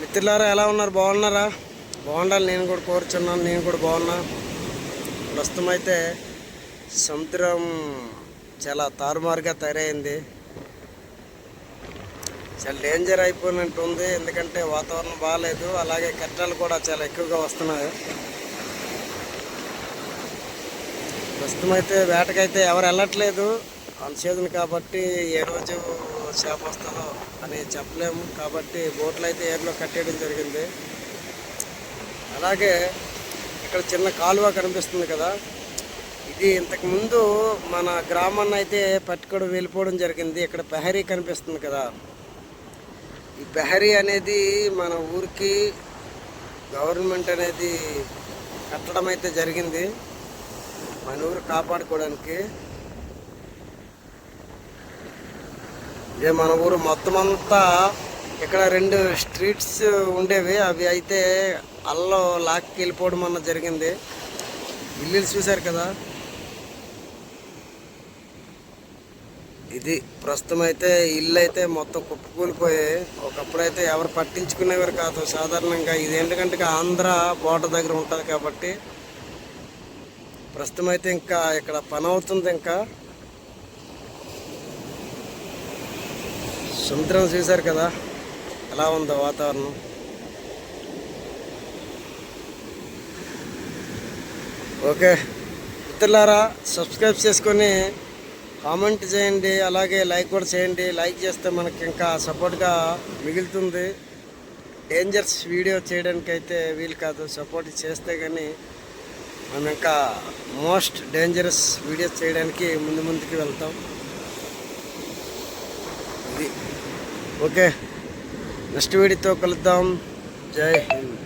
మిత్రులారా ఎలా ఉన్నారు? బాగున్నారా? బాగుండాలి. నేను కూడా కోరుచున్నాను. నేను కూడా బాగున్నా. ప్రస్తుతం అయితే సముద్రం చాలా తారుమారుగా తయారైంది. చాలా డేంజర్ అయిపోయినట్టు ఉంది ఎందుకంటే వాతావరణం బాగాలేదు అలాగే కట్టాలు కూడా చాలా ఎక్కువగా వస్తున్నాయి. ప్రస్తుతం అయితే వేటకైతే ఎవరు వెళ్ళట్లేదు. అన్సీజన్ కాబట్టి ఏ రోజు చేప వస్తుందో అని చెప్పలేము. కాబట్టి బోట్లు అయితే ఏర్లో కట్టేయడం జరిగింది. అలాగే ఇక్కడ చిన్న కాలువ కనిపిస్తుంది కదా. ఇది ఇంతకుముందు మన గ్రామాన్ని అయితే పట్టుకొని వెళ్ళిపోవడం జరిగింది. ఇక్కడ పెహరీ కనిపిస్తుంది కదా. ఈ పెహరీ అనేది మన ఊరికి గవర్నమెంట్ అనేది కట్టడం అయితే జరిగింది. మన ఊరు కాపాడుకోవడానికి. ఇదే మన ఊరు మొత్తం అంతా ఇక్కడ రెండు స్ట్రీట్స్ ఉండేవి. అవి అయితే అల్లో లాక్కి వెళ్ళిపోవడం అన్న జరిగింది. ఇల్లు చూశారు కదా? ఇది ప్రస్తుతం అయితే ఇల్లు అయితే మొత్తం కుప్పకూలిపోయాయి ఒకప్పుడు అయితే ఎవరు పట్టించుకునేవారు కాదు. సాధారణంగా ఇది ఎందుకంటే ఆంధ్ర బోర్డర్ దగ్గర ఉంటుంది కాబట్టి ప్రస్తుతం అయితే ఇంకా ఇక్కడ పని అవుతుంది ఇంకా. సముద్రం చూశారు కదా ఎలా ఉందో వాతావరణం? ఓకే. మిత్రులారా సబ్స్క్రైబ్ చేసుకొని కామెంట్ చేయండి అలాగే లైక్ కూడా చేయండి. లైక్ చేస్తే మనకి ఇంకా సపోర్ట్గా మిగులుతుంది. డేంజర్స్ వీడియో చేయడానికి అయితే వీలు కాదు. సపోర్ట్ చేస్తే కానీ మనం ఇంకా మోస్ట్ డేంజరస్ వీడియోస్ చేయడానికి ముందు ముందుకు వెళ్తాం. ఇది ఓకే. నెక్స్ట్ వీడియోతో కలుద్దాం. జై హింద్.